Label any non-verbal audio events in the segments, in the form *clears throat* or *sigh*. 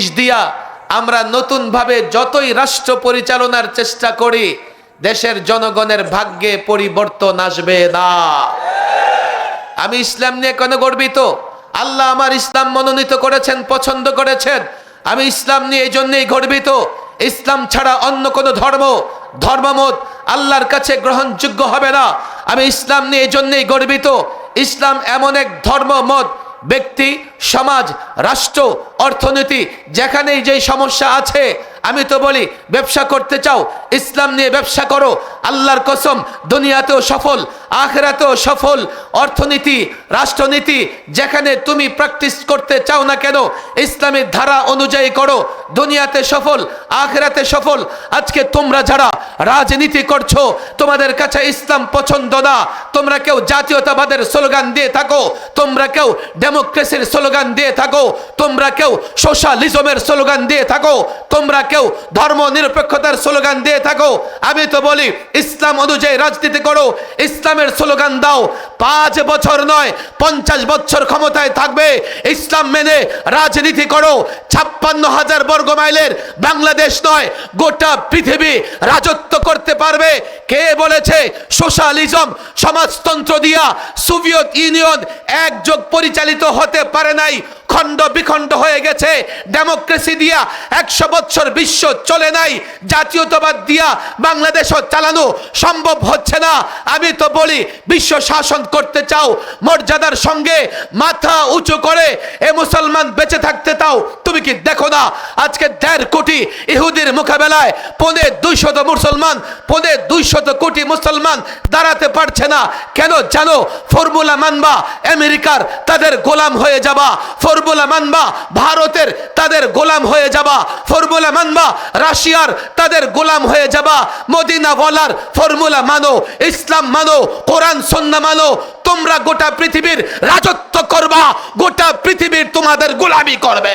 জিনিস দিয়া আমরা নতুনভাবে যতই রাষ্ট্র পরিচালনার চেষ্টা করি, দেশের জনগণের ভাগ্যে পরিবর্তন আসবে না। আমি ইসলাম নিয়ে কেন গর্বিত? আল্লাহ আমার ইসলাম মনোনীত করেছেন, পছন্দ করেছেন। আমি ইসলাম নিয়ে এই জন্যই গর্বিত। ইসলাম ছাড়া অন্য কোনো ধর্ম, ধর্মমত আল্লাহর কাছে গ্রহণযোগ্য হবে না। আমি ইসলাম নিয়ে এই জন্যই গর্বিত। ইসলাম এমন এক ধর্মমত, ব্যক্তি, সমাজ, রাষ্ট্র অর্থনীতি, যেখানেই যেই সমস্যা আছে, আমি তো বলি, ব্যবসা করতে চাও, ইসলাম নিয়ে ব্যবসা করো, আল্লাহর কসম, দুনিয়াতেও সফল, আখেরাতেও সফল, অর্থনীতি, রাষ্ট্রনীতি, যেখানে তুমি প্র্যাকটিস করতে চাও না কেন, ইসলামের ধারা অনুযায়ী করো, দুনিয়াতে সফল, আখেরাতে সফল, আজকে তোমরা যারা রাজনীতি করছ, তোমাদের কাছে ইসলাম পছন্দ না, তোমরা কেউ জাতীয়তাবাদের স্লোগান দিয়ে থাকো, তোমরা কেউ ডেমোক্রেসির স্লোগান দিয়ে থাকো, তোমরা কেউ সোশ্যালিজমের স্লোগান দিয়ে থাকো, তোমরা কেউ ধর্ম নিরপেক্ষতার স্লোগান দিয়ে থাকো। আমি তো বলি, ইসলাম অনুযায়ী রাজনীতি করো, ইসলামের স্লোগান দাও। পাঁচ বছর নয়, পঞ্চাশ বছর ক্ষমতায় থাকবে। ইসলাম মেনে রাজনীতি করো। ছাপ্পান্ন হাজার বর্গ মাইলের বাংলাদেশ নয়, গোটা পৃথিবী রাজত্ব করতে পারবে। কে বলেছে? সোশ্যালিজম সমাজতন্ত্র দিয়া সোভিয়েত ইউনিয়ন একযোগ পরিচালিত হতে পারে নাই। খণ্ড বিখণ্ড হয়ে গেছে। ডেমোক্রেসি দিয়া একশো বছর বিশ্ব চলে নাই, জাতীয়তাবাদ দিয়া বাংলাদেশও চালানো সম্ভব হচ্ছে না। আমি তো বলি, বিশ্ব শাসন করতে চাও, মর্যাদার সঙ্গে মাথা উঁচু করে এ মুসলমান বেঁচে থাকতে চাও, তুমি কি দেখো না? আজকে দেড় কোটি ইহুদির মোকাবেলায় পনে দুইশত মুসলমান, পনে দুইশত কোটি মুসলমান দাঁড়াতে পারছে না। কেন জানো, ফর্মুলা মানবা, আমেরিকার তাদের গোলাম হয়ে যাবা ফর্মুলা মানবা, ভারতের তাদের গোলাম হয়ে যাবা। ফর্মুলা মানবা, রাশিয়ার তাদের গোলাম হয়ে যাবা। মদিনা বলার ফর্মুলা মানো, ইসলাম মানো, কোরআন, সন্না মানো। তোমরা গোটা পৃথিবীর রাজত্ব করবা, গোটা পৃথিবীর তোমাদের গোলামি করবে।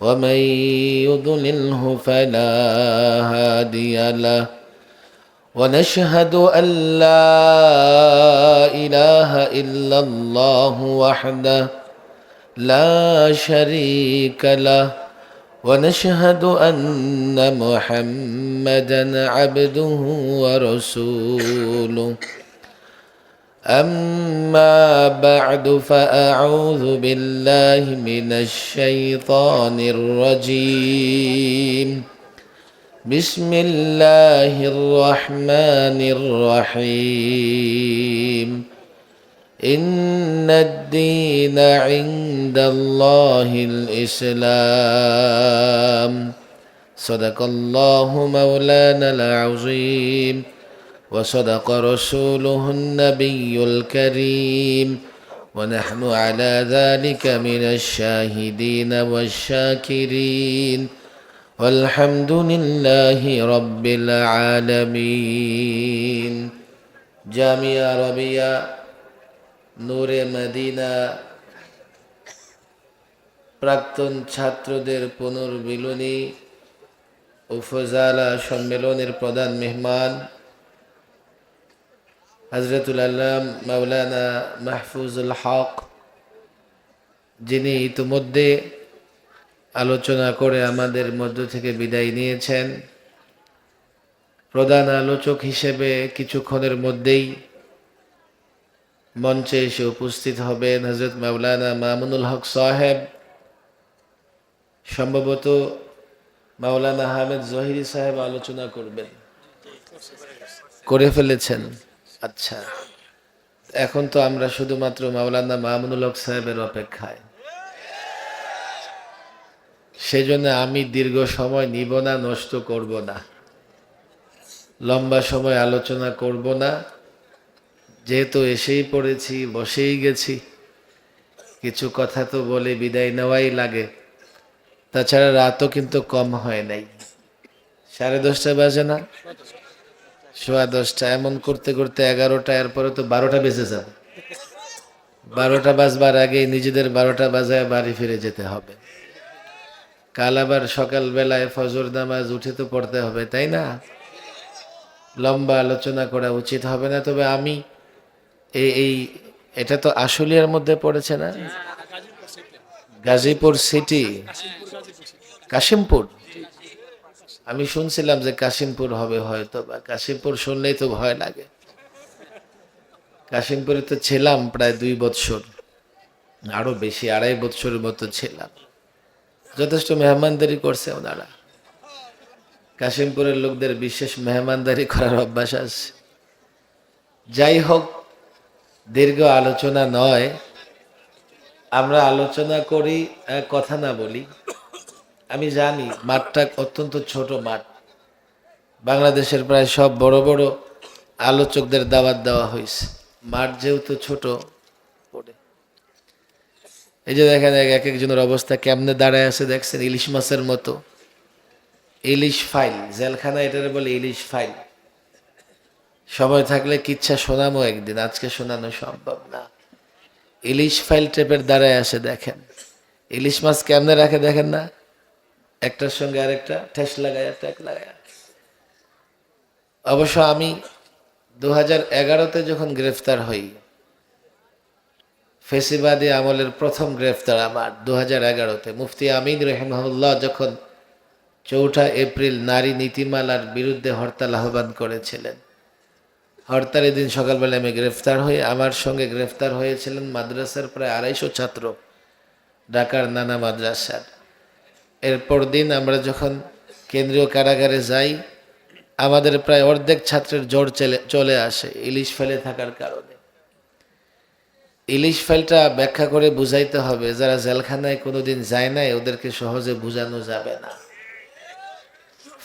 ومن يضلله فلا هادي له. ونشهد أن لا إله إلا الله وحده لا شريك له. ونشهد أن محمدا عبده ورسوله. أما بعد فأعوذ بالله من الشيطان الرجيم بسم الله الرحمن الرحيم إن الدين عند الله الإسلام صدق الله مولانا العظيم وصدق رسوله النبي الكريم ونحن على ذلك من الشاهدين والشاكرين والحمد لله رب العالمين جامعة ربيع নূরে মদিনা প্রাক্তন ছাত্রদের পুনর্মিলনী উপজেলা সম্মেলনের প্রধান মেহমান হজরতুল আল্লাম মাওলানা মাহফুজুল হক, যিনি ইতিমধ্যে আলোচনা করে আমাদের মধ্য থেকে বিদায় নিয়েছেন। প্রধান আলোচক হিসেবে কিছুক্ষণের মধ্যেই মঞ্চে এসে উপস্থিত হবেন হজরত মাওলানা মামুনুল হক সাহেব। সম্ভবত মাওলানা আহমেদ জহিরি সাহেব আলোচনা করবেন, করে ফেলেছেন। আচ্ছা। এখন তো আমরা শুধুমাত্র মাওলানা মামুনুল হক সাহেবের অপেক্ষায়। সেজন্য আমি দীর্ঘ সময় নিব না, নষ্ট করব না। লম্বা সময় আলোচনা করব না। যেহেতু এসেই পড়েছি, বসেই গেছি। কিছু কথা তো বলে বিদায় নেওয়াই লাগে। তাছাড়া রাতও কিন্তু কম হয় নাই। সাড়ে দশটা বাজে না? সোয়া দশটা এমন করতে করতে এগারোটা এরপরে তো বারোটা বেজে যাবে। বারোটা বাজবার আগেই নিজেদের বারোটা বাজায় বাড়ি ফিরে যেতে হবে। কাল আবার সকালবেলায় ফজর নামাজ উঠে তো পড়তে হবে তাই না? লম্বা আলোচনা করা উচিত হবে না তবে আমি এই এই এটা তো আশুলিয়ার মধ্যে পড়েছে না? গাজীপুর সিটি। কাশিমপুর। আমি শুনছিলাম যে কাশিমপুর হবে হয়তো বা। কাশিমপুর শুনলেই তো ভয় লাগে। কাশিমপুরে তো ছিলাম প্রায় দুই বৎসর, আরও বেশি, আড়াই বৎসরের মতো ছিলাম। যথেষ্ট মেহমানদারি করছে ওনারা। কাশিমপুরের লোকদের বিশেষ মেহমানদারি করার অভ্যাস আছে। যাই হোক, দীর্ঘ আলোচনা নয়। আমরা আলোচনা করি কথা না বলি। আমি জানি মাঠটা অত্যন্ত ছোট মাঠ। বাংলাদেশের প্রায় সব বড় বড় আলোচকদের দাওয়াত দেওয়া হয়েছে। মাঠ যেহেতু ছোট, এই যে দেখেন এক এক একজনের অবস্থা কেমনে দাঁড়ায় আছে দেখছেন? ইলিশ মাছের মতো। ইলিশ ফাইল জেলখানা এটারে বলে ইলিশ ফাইল। সময় থাকলে কিচ্ছা শোনামো একদিন, আজকে শোনানো সম্ভব না। ইলিশ ফাইল টেপের দ্বারায় আসে দেখেন। ইলিশ মাছ কেমনে রাখে দেখেন না? একটার সঙ্গে আরেকটা, ঠেস লাগায় ট্যাক লাগায় অবশ্য আমি দু হাজার এগারোতে যখন গ্রেফতার হই, ফেসিবাদী আমলের প্রথম গ্রেফতার আমার দু হাজার এগারোতে। মুফতি আমিন রহমাউল্লাহ যখন চৌঠা এপ্রিল নারী নীতিমালার বিরুদ্ধে হরতাল আহ্বান করেছিলেন, হরতালের দিন সকালবেলা আমি গ্রেফতার হই। আমার সঙ্গে গ্রেফতার হয়েছিলেন মাদ্রাসার প্রায় আড়াইশো ছাত্র, ঢাকার নানা মাদ্রাসার। এরপর দিন আমরা যখন কেন্দ্রীয় কারাগারে যাই, আমাদের প্রায় অর্ধেক ছাত্রের জ্বর চলে চলে আসে ইলিশ ফেলে থাকার কারণে। ইলিশ ফেলটা ব্যাখ্যা করে বুঝাইতে হবে, যারা জেলখানায় কোনোদিন যায় নাই, ওদেরকে সহজে বোঝানো যাবে না।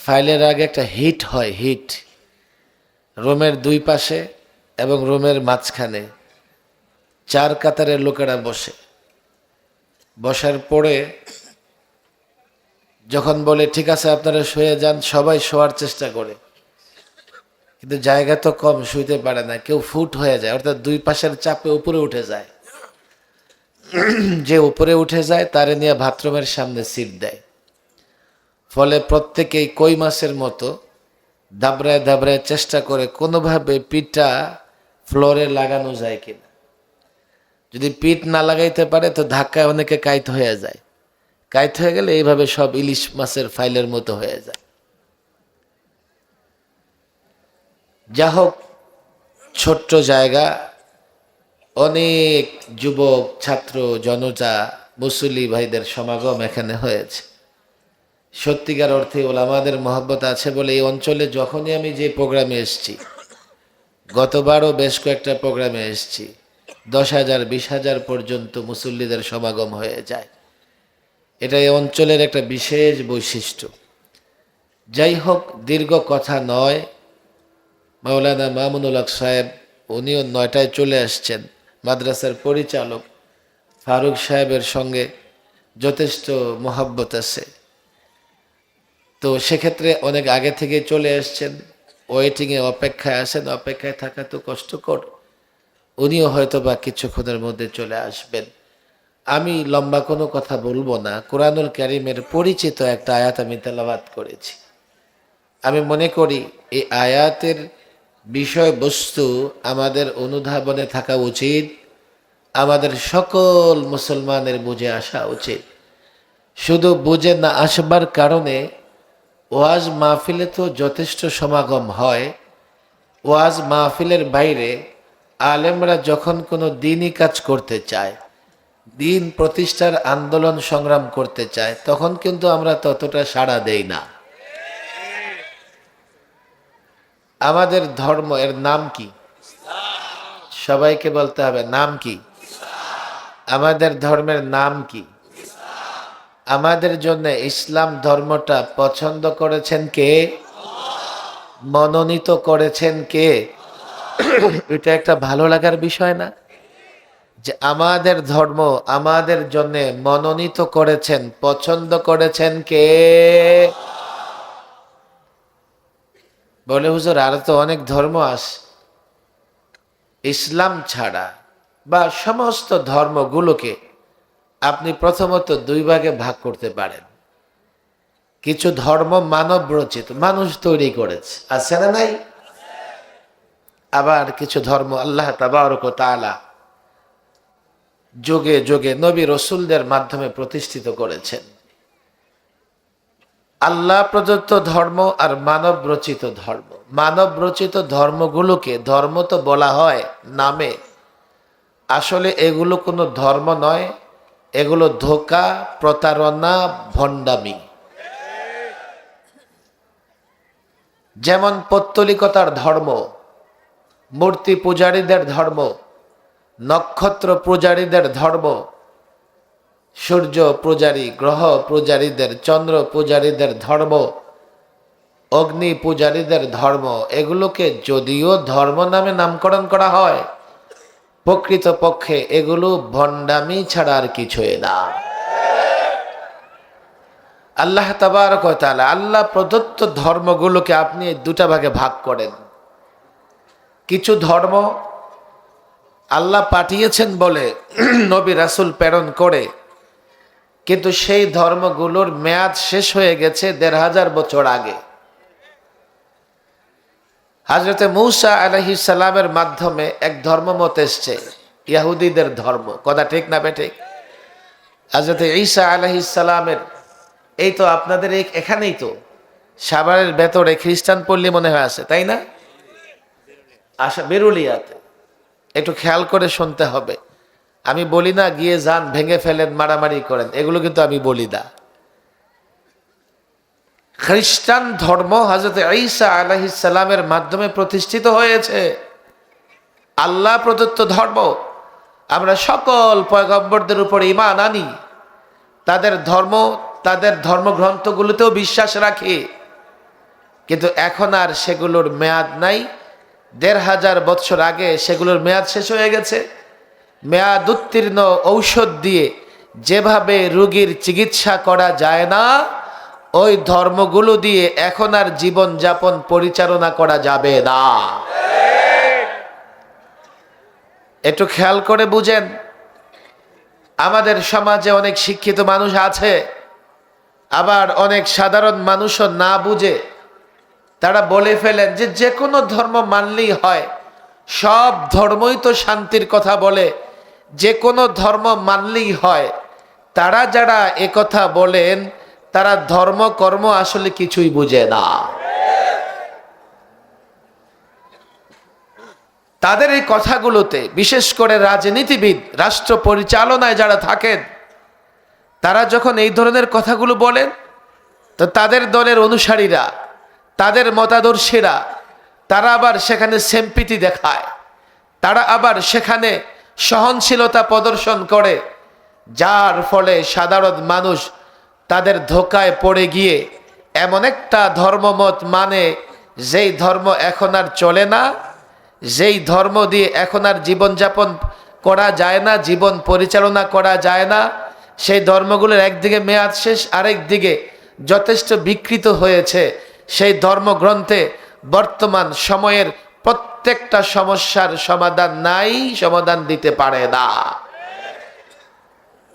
ফাইলের আগে একটা হিট হয়, হিট। রোমের দুই পাশে এবং রোমের মাঝখানে। চার কাতারের লোকেরা বসে। বসার পরে যখন বলে, ঠিক আছে, আপনারা শুয়ে যান, সবাই শোয়ার চেষ্টা করে। কিন্তু জায়গা তো কম, শুইতে পারে না, কেউ ফুট হয়ে যায়, অর্থাৎ দুই পাশের চাপে উপরে উঠে যায়। যে উপরে উঠে যায়, তারে নিয়ে বাথরুমের সামনে সিট দেয়। ফলে প্রত্যেকেই কই মাছের মতো দাবড়ায় দাবড়ায় চেষ্টা করে কোনোভাবে পিঠটা ফ্লোরে লাগানো যায় কিনা। যদি পিঠ না লাগাইতে পারে, তো ধাক্কায় অনেকে কাইত হয়ে যায়। কাইত হয়ে গেলে এইভাবে সব ইলিশ মাছের ফাইলের মতো হয়ে যায়। যা হোক, ছোট্ট জায়গা, অনেক যুবক, ছাত্র, জনতা, মুসল্লি ভাইদের সমাগম এখানে হয়েছে। সত্যিকার অর্থে ওলামাদের মহব্বত আছে বলে এই অঞ্চলে যখনই আমি যে প্রোগ্রামে এসেছি, গতবারও বেশ কয়েকটা প্রোগ্রামে এসেছি, দশ হাজার, বিশ হাজার পর্যন্ত মুসল্লিদের সমাগম হয়ে যায়। এটা এই অঞ্চলের একটা বিশেষ বৈশিষ্ট্য। যাই হোক দীর্ঘ কথা নয়। মাওলানা মামুনুল হক সাহেব, উনিও নয়টায় চলে আসছেন, মাদ্রাসার পরিচালক। ফারুক সাহেবের সঙ্গে যথেষ্ট মহাব্বত আছে। তো সেক্ষেত্রে অনেক আগে থেকে চলে আসছেন। ওয়েটিংয়ে অপেক্ষায় আসেন অপেক্ষায় থাকা তো কষ্টকর। উনিও হয়তো বা কিছুক্ষণের মধ্যে চলে আসবেন। আমি লম্বা কোনো কথা বলব না। কোরআনুল করিমের পরিচিত একটা আয়াত আমি তেলাবাদ করেছি। আমি মনে করি, এই আয়াতের বিষয়বস্তু আমাদের অনুধাবনে থাকা উচিত, আমাদের সকল মুসলমানের বুঝে আসা উচিত। শুধু বুঝে না আসবার কারণে ওয়াজ মাহফিলে তো যথেষ্ট সমাগম হয়। ওয়াজ মাহফিলের বাইরে আলেমরা যখন কোনো দিনই কাজ করতে চায় দিন প্রতিষ্ঠার আন্দোলন সংগ্রাম করতে চায়, তখন কিন্তু আমরা ততটা সাড়া দেই না। আমাদের ধর্ম, এর নাম কি? সবাইকে বলতে হবে, নাম কি? আমাদের ধর্মের নাম কি? আমাদের জন্য ইসলাম ধর্মটা পছন্দ করেছেন কে? মনোনীত করেছেন কে? এটা একটা ভালো লাগার বিষয় না? যে আমাদের ধর্ম আমাদের জন্য মনোনীত করেছেন, পছন্দ করেছেন কে? বলে হুজুর, আরও তো অনেক ধর্ম আছে ইসলাম ছাড়া বা সমস্ত ধর্মগুলোকে আপনি প্রথমত দুই ভাগে ভাগ করতে পারেন। কিছু ধর্ম মানব রচিত, মানুষ তৈরি করেছে, আছে না নাই? আবার কিছু ধর্ম আল্লাহ তাবারক ও তাআলা যোগে যোগে নবী রসুলদের মাধ্যমে প্রতিষ্ঠিত করেছেন। আল্লাহ প্রদত্ত ধর্ম আর মানব রচিত ধর্ম। মানব রচিত ধর্মগুলোকে ধর্ম তো বলা হয় নামে। আসলে এগুলো কোনো ধর্ম নয়, এগুলো ধোকা, প্রতারণা, ভণ্ডামি। যেমন পত্তলিকতার ধর্ম, মূর্তি পূজারীদের ধর্ম নক্ষত্র পূজারীদের ধর্ম, সূর্য পূজারী, গ্রহ পূজারীদের চন্দ্র পূজারীদের ধর্ম, অগ্নি পূজারীদের ধর্ম, এগুলোকে যদিও ধর্ম নামে নামকরণ করা হয় প্রকৃত পক্ষে এগুলো ভণ্ডামি ছাড়া আর কিছুই না। আল্লাহ ওয়া তাআলা আল্লাহ প্রদত্ত ধর্মগুলোকে আপনি দুটা ভাগে ভাগ করেন। কিছু ধর্ম আল্লাহ পাঠিয়েছেন বলে *clears throat* নবী রাসুল প্রেরণ করে। কিন্তু সেই ধর্মগুলোর মেয়াদ শেষ হয়ে গেছে দেড় হাজার বছর আগে। হাজরতে মৌসা আলহি সালামের মাধ্যমে এক ধর্মমত এসছে, ইয়াহুদিদের ধর্ম। কথা ঠিক না বেঠিক হাজরতে ঈসা আলহি সালামের, এই তো আপনাদের এখানেই তো, সাভারের ভেতরে খ্রিস্টান পল্লী মনে হয় আছে, তাই না? আশা বেরুলিয়াতে। একটু খেয়াল করে শুনতে হবে। আমি বলি না, গিয়ে যান, ভেঙে ফেলেন, মারামারি করেন। এগুলো কিন্তু আমি বলি না। খ্রিস্টান ধর্ম হজরত ঈসা আলাহিসাল্লামের মাধ্যমে প্রতিষ্ঠিত হয়েছে। আল্লাহ প্রদত্ত ধর্ম। আমরা সকল পয়গম্বরদের উপর ইমান আনি। তাদের ধর্ম, তাদের ধর্মগ্রন্থগুলোতেও বিশ্বাস রাখি। কিন্তু এখন আর সেগুলোর মেয়াদ নাই। দেড় হাজার বছর আগে সেগুলোর মেয়াদ শেষ হয়ে গেছে। মেয়াদ উত্তীর্ণ ঔষধ দিয়ে যেভাবে রুগীর চিকিৎসা করা যায় না, ওই ধর্মগুলো দিয়ে এখন আর জীবন যাপন পরিচালনা করা যাবে না। একটু খেয়াল করে বুঝেন, আমাদের সমাজে অনেক শিক্ষিত মানুষ আছে, আবার অনেক সাধারণ মানুষও না বুঝে তারা বলে ফেলেন যে যে কোনো ধর্ম মানলেই হয়। সব ধর্মই তো শান্তির কথা বলে। যে কোনো ধর্ম মানলেই হয়। তারা যারা একথা বলেন, তারা ধর্ম, কর্ম আসলে কিছুই বুঝে না। তাদের এই কথাগুলোতে, বিশেষ করে রাজনীতিবিদ, রাষ্ট্র পরিচালনায় যারা থাকেন, তারা যখন এই ধরনের কথাগুলো বলেন, তো তাদের দলের অনুসারীরা তাদের মতাদর্শীরা, তারা আবার সেখানে সেম্পিতি দেখায়। তারা আবার সেখানে সহনশীলতা প্রদর্শন করে, যার ফলে সাধারণ মানুষ তাদের ধোকায় পড়ে গিয়ে এমন একটা ধর্মমত মানে যেই ধর্ম এখন আর চলে না, যেই ধর্ম দিয়ে এখন আর জীবনযাপন করা যায় না, জীবন পরিচালনা করা যায় না, সেই ধর্মগুলোর একদিকে মেয়াদ শেষ আরেক দিকে যথেষ্ট বিকৃত হয়েছে। সেই ধর্মগ্রন্থে বর্তমান সময়ের প্রত্যেকটা সমস্যার সমাধান নাই, সমাধান দিতে পারে না।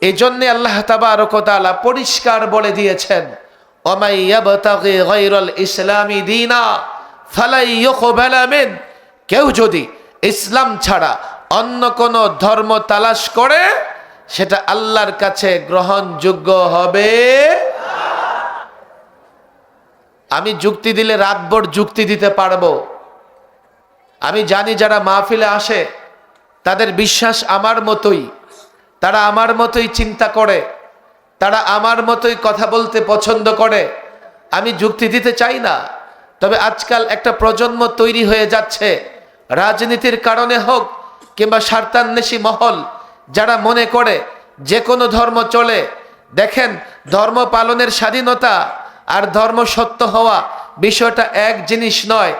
এই জন্যে আল্লাহ তাবারকতালা পরিষ্কার বলে দিয়েছেন ইসলামি ফালাই কেউ যদি ইসলাম ছাড়া অন্য কোন ধর্ম তালাশ করে, সেটা আল্লাহর কাছে গ্রহণযোগ্য হবে। আমি যুক্তি দিলে রাতভর যুক্তি দিতে পারব। আমি জানি যারা মাহফিলে আসে, তাদের বিশ্বাস আমার মতোই। তারা আমার মতোই চিন্তা করে। তারা আমার মতোই কথা বলতে পছন্দ করে। আমি যুক্তি দিতে চাই না। তবে আজকাল একটা প্রজন্ম তৈরি হয়ে যাচ্ছে। রাজনীতির কারণে হোক কিংবা স্বার্থান্বেষী মহল, যারা মনে করে যে কোনো ধর্ম চলে। দেখেন, ধর্ম পালনের স্বাধীনতা আর ধর্ম সত্য হওয়া বিষয়টা এক জিনিস নয়।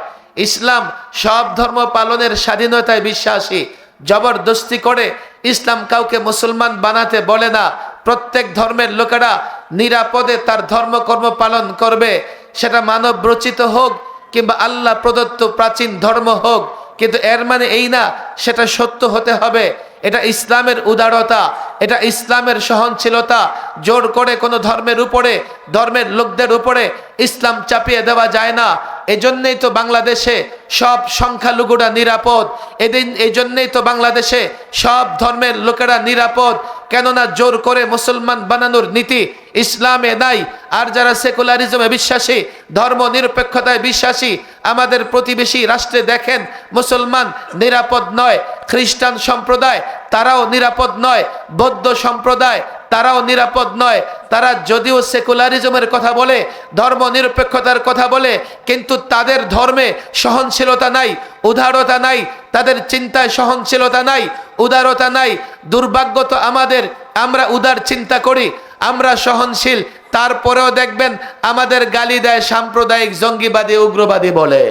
ইসলাম সব ধর্ম পালনের স্বাধীনতায় বিশ্বাসী। জবরদস্তি করে ইসলাম কাউকে মুসলমান বানাতে বলে না। প্রত্যেক ধর্মের লোকেরা নিরাপদে তার ধর্মকর্ম পালন করবে। সেটা মানব রচিত হোক কিংবা আল্লাহ প্রদত্ত প্রাচীন ধর্ম হোক। কিন্তু এর মানে এই না, সেটা সত্য হতে হবে। এটা ইসলামের উদারতা, এটা ইসলামের সহনশীলতা। জোর করে কোনো ধর্মের উপরে, ধর্মের লোকদের উপরে ইসলাম চাপিয়ে দেওয়া যায় না। এজন্যই তো বাংলাদেশে সব সংখ্যালঘুরা নিরাপদ। এদিন এই জন্যেই তো বাংলাদেশে সব ধর্মের লোকেরা নিরাপদ। কেননা জোর করে মুসলমান বানানোর নীতি ইসলামে নাই, আর যারা সেকুলারিজমে বিশ্বাসী ধর্ম নিরপেক্ষতায় বিশ্বাসী, আমাদের প্রতিবেশী রাষ্ট্রে দেখেন, মুসলমান নিরাপদ নয়, খ্রিস্টান সম্প্রদায়, তারাও নিরাপদ নয়, বৌদ্ধ সম্প্রদায়, তারাও নিরাপদ নয়। তারা যদিও সেকুলারিজমের কথা বলে ধর্ম নিরপেক্ষতার কথা বলে, কিন্তু তাদের ধর্মে সহনশীলতা নাই, উদারতা নাই, তাদের চিন্তায় সহনশীলতা নাই, উদারতা নাই। দুর্ভাগ্য তো আমাদের, আমরা উদার চিন্তা করি। আমরা সহনশীল, তারপরেও দেখবেন আমাদের গালি দেয় সাম্প্রদায়িক জঙ্গিবাদী, উগ্রবাদী বলে।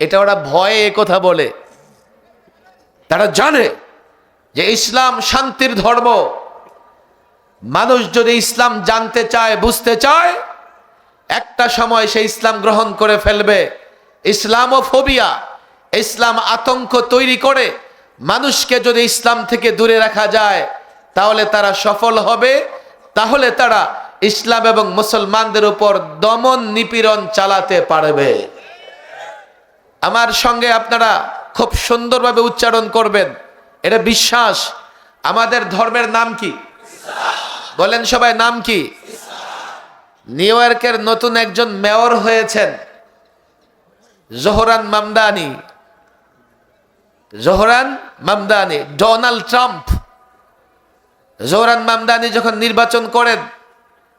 এটা ওরা ভয়ে কথা বলে। তারা জানে যে ইসলাম শান্তির ধর্ম। মানুষ যদি ইসলাম জানতে চায়, বুঝতে চায়, একটা সময় সে ইসলাম গ্রহণ করে ফেলবে। ইসলাম ও ফোবিয়া ইসলাম আতঙ্ক তৈরি করে মানুষকে যদি ইসলাম থেকে দূরে রাখা যায় তাহলে তারা সফল হবে। তাহলে তারা ইসলাম এবং মুসলমানদের উপর দমন নিপীড়ন চালাতে পারবে। আমার সঙ্গে আপনারা খুব সুন্দরভাবে উচ্চারণ করবেন। এটা বিশ্বাস। আমাদের ধর্মের নাম কি? বলেন সবাই, নাম কি? নিউ ইয়র্কের নতুন একজন মেয়র হয়েছেন। Zohran Mamdani. Zohran Mamdani, Donald Trump. Zohran Mamdani যখন নির্বাচন করেন,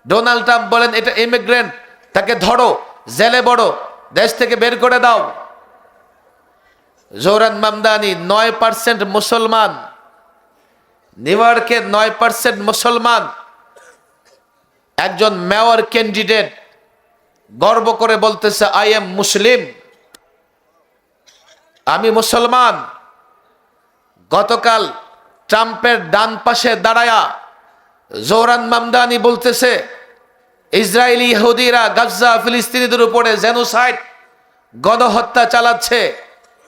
ডোনাল্ড ট্রাম্প বলেন, এটা ইমিগ্রেন্ট তাকে ধরো, জেলে বড়, দেশ থেকে বের করে দাও। জোহরান মামদানি নয় পার্সেন্ট মুসলমান নিউ ইয়র্কের নয় পার্সেন্ট মুসলমান, একজন মেয়র ক্যান্ডিডেট গর্ব করে বলতেছে আই এম মুসলিম আমি মুসলমান। গতকাল ট্রাম্পের ডান পাশে দাঁড়ায়া জোহরান মামদানি বলতেছে, ইসরায়েলি ইহুদিরা গাজ্জা, ফিলিস্তিনিদের উপরে জেনোসাইড, গণহত্যা চালাচ্ছে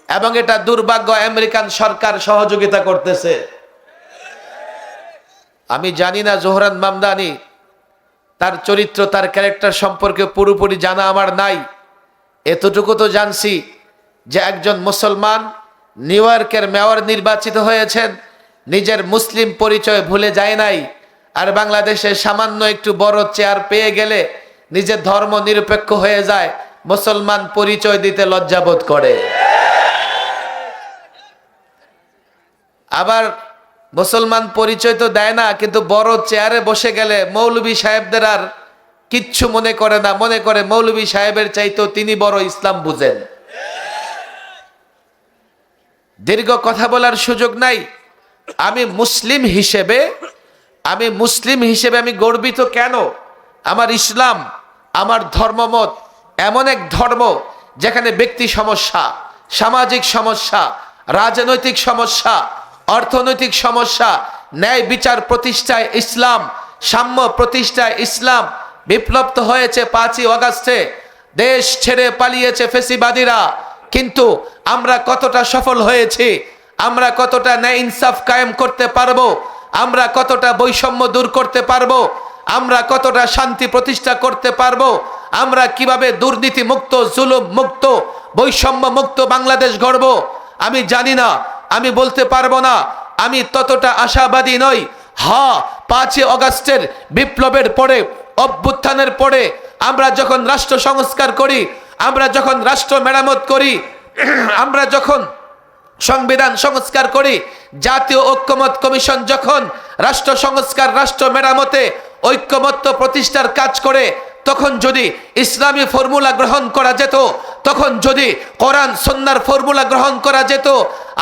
এবং এটা দুর্ভাগ্য আমেরিকান সরকার সহযোগিতা করতেছে। আমি জানি না জোহরান মামদানি, তার চরিত্র, তার ক্যারেক্টার সম্পর্কে পুরোপুরি জানা আমার নাই। এতটুকু তো জানছি যে একজন মুসলমান নিউ ইয়র্কের মেয়র নির্বাচিত হয়েছেন নিজের মুসলিম পরিচয় ভুলে যায় নাই। আর বাংলাদেশে সামান্য একটু বড় চেয়ার পেয়ে গেলে নিজের ধর্ম নিরপেক্ষ হয়ে যায়, মুসলমান পরিচয় দিতে লজ্জাবোধ করে। আবার মুসলমান পরিচয় তো দেয় না, কিন্তু বড় চেয়ারে বসে গেলে মৌলবী সাহেবদের আর কিচ্ছু মনে করে না, মনে করে মৌলবী সাহেবের চাইতেও তিনি বড় ইসলাম বুঝেন। দীর্ঘ কথা বলার সুযোগ নাই আমি মুসলিম হিসেবে, আমি মুসলিম হিসেবে আমি গর্বিত কেন? আমার ইসলাম, আমার ধর্মমত এমন এক ধর্ম যেখানে ব্যক্তি সমস্যা, সামাজিক সমস্যা, রাজনৈতিক সমস্যা, অর্থনৈতিক সমস্যা, ন্যায় বিচার প্রতিষ্ঠায় ইসলাম, সাম্য প্রতিষ্ঠায় ইসলাম বিপ্লব হয়েছে পাঁচই অগাস্টে। দেশ ছেড়ে পালিয়েছে ফেসিবাদীরা। কিন্তু আমরা কতটা সফল হয়েছি? আমরা কতটা ন্যায় ইনসাফ কায়েম করতে পারব? আমরা কতটা বৈষম্য দূর করতে পারব? আমরা কতটা শান্তি প্রতিষ্ঠা করতে পারব? আমরা কীভাবে দুর্নীতি মুক্ত, জুলুম মুক্ত, বৈষম্য মুক্ত বাংলাদেশ গড়ব? আমি জানি না, আমি বলতে পারব না। আমি ততটা আশাবাদী নই। হ্যাঁ পাঁচই অগাস্টের বিপ্লবের পরে, অভ্যুত্থানের পরে আমরা যখন রাষ্ট্র সংস্কার করি, আমরা যখন রাষ্ট্র মেরামত করি, আমরা যখন সংবিধান সংস্কার করি। জাতীয় ঐক্যমত কমিশন যখন রাষ্ট্র সংস্কার, রাষ্ট্র মেরামতে ঐক্যমত্য প্রতিষ্ঠার কাজ করে, তখন যদি ইসলামী ফর্মুলা গ্রহণ করা যেত, তখন যদি কোরআন সন্ন্যার ফর্মুলা গ্রহণ করা যেত,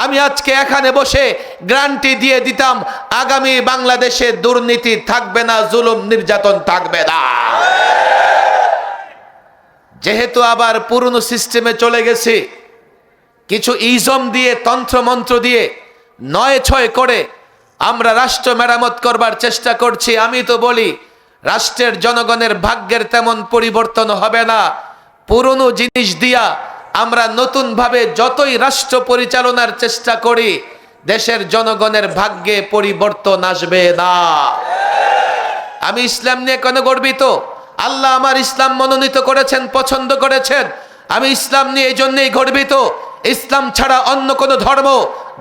আমি আজকে এখানে বসে গ্রান্টি দিয়ে দিতাম, আগামী বাংলাদেশে দুর্নীতি থাকবে না, জুলুম নির্যাতন থাকবে না। যেহেতু আবার পুরনো সিস্টেমে চলে গেছি কিছু ইজম দিয়ে, তন্ত্রমন্ত্র দিয়ে, নয় ছয় করে আমরা রাষ্ট্র মেরামত করবার চেষ্টা করছি। আমি তো বলি, রাষ্ট্রের জনগণের ভাগ্যের তেমন পরিবর্তন হবে না। পুরনো জিনিস দিয়া আমরা নতুনভাবে যতই রাষ্ট্র পরিচালনার চেষ্টা করি, দেশের জনগণের ভাগ্যে পরিবর্তন আসবে না। আমি ইসলাম নিয়ে কেন গর্বিত? আল্লাহ আমার ইসলাম মনোনীত করেছেন, পছন্দ করেছেন। আমি ইসলাম নিয়ে এই জন্যই গর্বিত ইসলাম ছাড়া অন্য কোনো ধর্ম,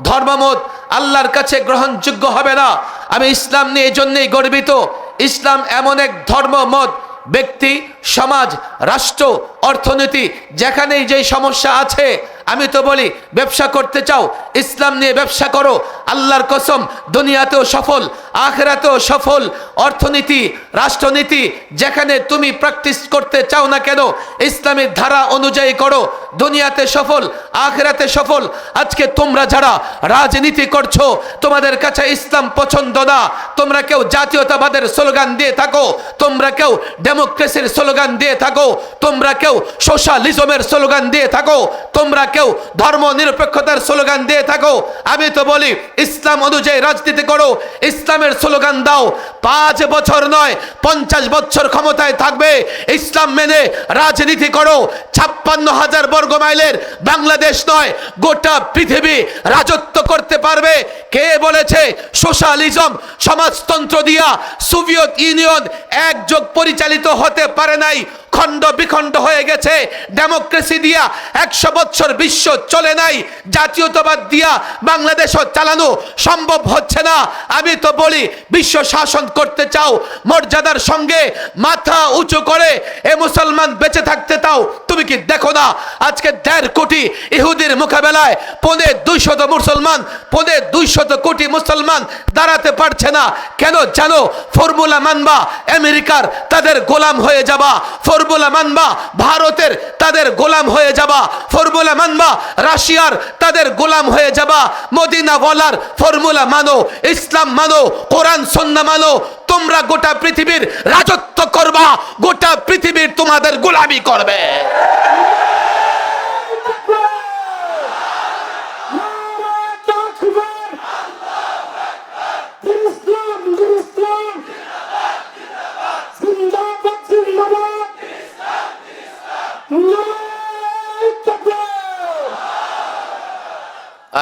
ধর্মমত আল্লাহর কাছে গ্রহণযোগ্য হবে না। আমি ইসলাম নিয়ে এই জন্যই গর্বিত। ইসলাম এমন এক ধর্মমত, ব্যক্তি সমাজ, রাষ্ট্র, অর্থনীতি, যেখানেই যেই সমস্যা আছে, আমি তো বলি, ব্যবসা করতে চাও, ইসলাম নিয়ে ব্যবসা করো, আল্লাহর কসম, দুনিয়াতেও সফল, আখেরাতেও সফল, অর্থনীতি, রাষ্ট্রনীতি, যেখানে তুমি প্র্যাকটিস করতে চাও না কেন, ইসলামের ধারা অনুযায়ী করো, দুনিয়াতে সফল, আখেরাতে সফল, আজকে তোমরা যারা রাজনীতি করছ, তোমাদের কাছে ইসলাম পছন্দ না, তোমরা কেউ জাতীয়তাবাদের স্লোগান দিয়ে থাকো, তোমরা কেউ ডেমোক্রেসির স্লোগান দিয়ে থাকো। তোমরা কেউ সোশ্যালিজমের স্লোগান দিয়ে থাকো। তোমরা কেউ ধর্ম নিরপেক্ষতার স্লোগান দিয়ে থাকো। আমি তো বলি, ইসলাম অনুযায়ী রাজনীতি করো। ইসলামের স্লোগান দাও। পাঁচ বছর নয়, পঞ্চাশ বছর ক্ষমতায় থাকবে। ইসলাম মেনে রাজনীতি করো। ছাপ্পান্ন হাজার বর্গ মাইলের বাংলাদেশ নয়, গোটা পৃথিবী রাজত্ব করতে পারবে। কে বলেছে? সোশ্যালিজম সমাজতন্ত্র দিয়া সোভিয়েত ইউনিয়ন একযোগ পরিচালিত হতে পারে নাই খণ্ড বিখণ্ড হয়ে গেছে। ডেমোক্রেসি দিয়া একশো বছর বিশ্ব চলে নাই। জাতীয়তাবাদ দিয়া বাংলাদেশও চালানো সম্ভব হচ্ছে না। আমি তো বলি, বিশ্ব শাসন করতে চাও, মর্যাদার সঙ্গে মাথা উঁচু করে এ মুসলমান বেঁচে থাকতে চাও তুমি কি দেখো না, আজকে দেড় কোটি ইহুদির মোকাবেলায় পৌনে দুইশত মুসলমান, পৌনে দুইশত কোটি মুসলমান দাঁড়াতে পারছে না। কেন জানো, ফর্মুলা মানবা, আমেরিকার তাদের গোলাম হয়ে যাবা। ফর্মুলা মানবা, ভারতের তাদের গোলাম হয়ে যাবা। ফর্মুলা মানবা, রাশিয়ার তাদের গোলাম হয়ে যাবা। মদিনা বলার ফর্মুলা মানো, ইসলাম মানো, কোরআন সন্না মানো। তোমরা গোটা পৃথিবীর রাজত্ব করবা, গোটা পৃথিবীর তোমাদের গোলামি করবে।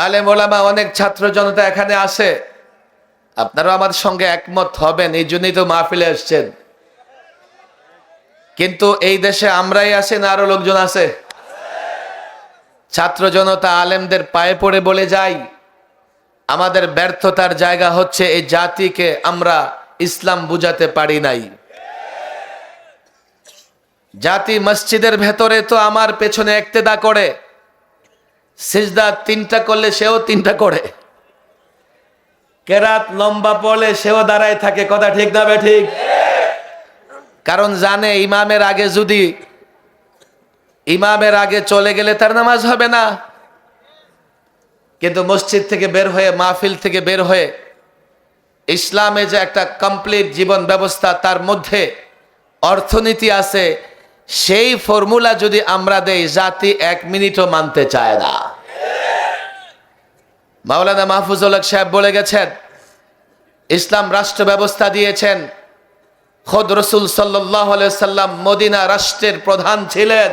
আলেম ওলামা, অনেক ছাত্র জনতা এখানে আসে আপনারা আমার সঙ্গে একমত হবেন, এই জন্যই তো মাহফিলে এসছেন। কিন্তু এই দেশে আমরাই আছি না আরও লোকজন আছে? ছাত্র জনতা আলেমদের পায়ে পড়ে বলে যাই, আমাদের ব্যর্থতার জায়গা হচ্ছে এই জাতিকে আমরা ইসলাম বুঝাতে পারি নাই। জাতি মসজিদের ভেতরে তো আমার পেছনে একতেদা করে। সিজদা তিনটা করলে সেও তিনটা করে। কেরাত লম্বা পড়লে সেও দাঁড়ায় থাকে, কথা ঠিক না ঠিক কারণ জানে ইমামের আগে যদি ইমামের আগে চলে গেলে তার নামাজ হবে না। কিন্তু মসজিদ থেকে বের হয়ে, মাহফিল থেকে বের হয়ে, ইসলামে যে একটা কমপ্লিট জীবন ব্যবস্থা, তার মধ্যে অর্থনীতি আছে সেই ফর্মুলা যদি আমরা দেই, জাতি এক মিনিটও মানতে চায় না। মাওলানা মাহফুজুল সাহেব বলে গেছেন, ইসলাম রাষ্ট্র ব্যবস্থা দিয়েছেন। খোদ রসুল সাল্লাম মদিনা রাষ্ট্রের প্রধান ছিলেন।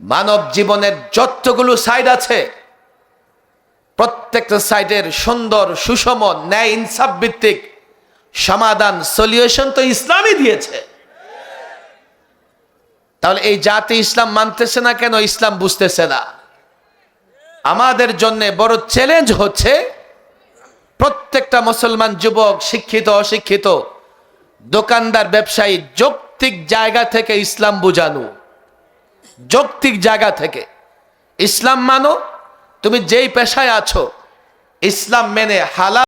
মানব জীবনের যতগুলো সাইড আছে, প্রত্যেকটা সাইডের সুন্দর, সুষম ন্যায় ইনসাফ ভিত্তিক সমাধান, সলিউশন তো ইসলামই দিয়েছে। তাহলে এই জাতি ইসলাম মানতেছে না কেন? ইসলাম বুঝতেছে না। আমাদের জন্য বড় চ্যালেঞ্জ হচ্ছে প্রত্যেকটা মুসলমান যুবক, শিক্ষিত, অশিক্ষিত, দোকানদার, ব্যবসায়ী, যৌক্তিক জায়গা থেকে ইসলাম বুঝানো। যৌক্তিক জায়গা থেকে। ইসলাম মানো, তুমি যেই পেশায় আছো, ইসলাম মেনে হালাল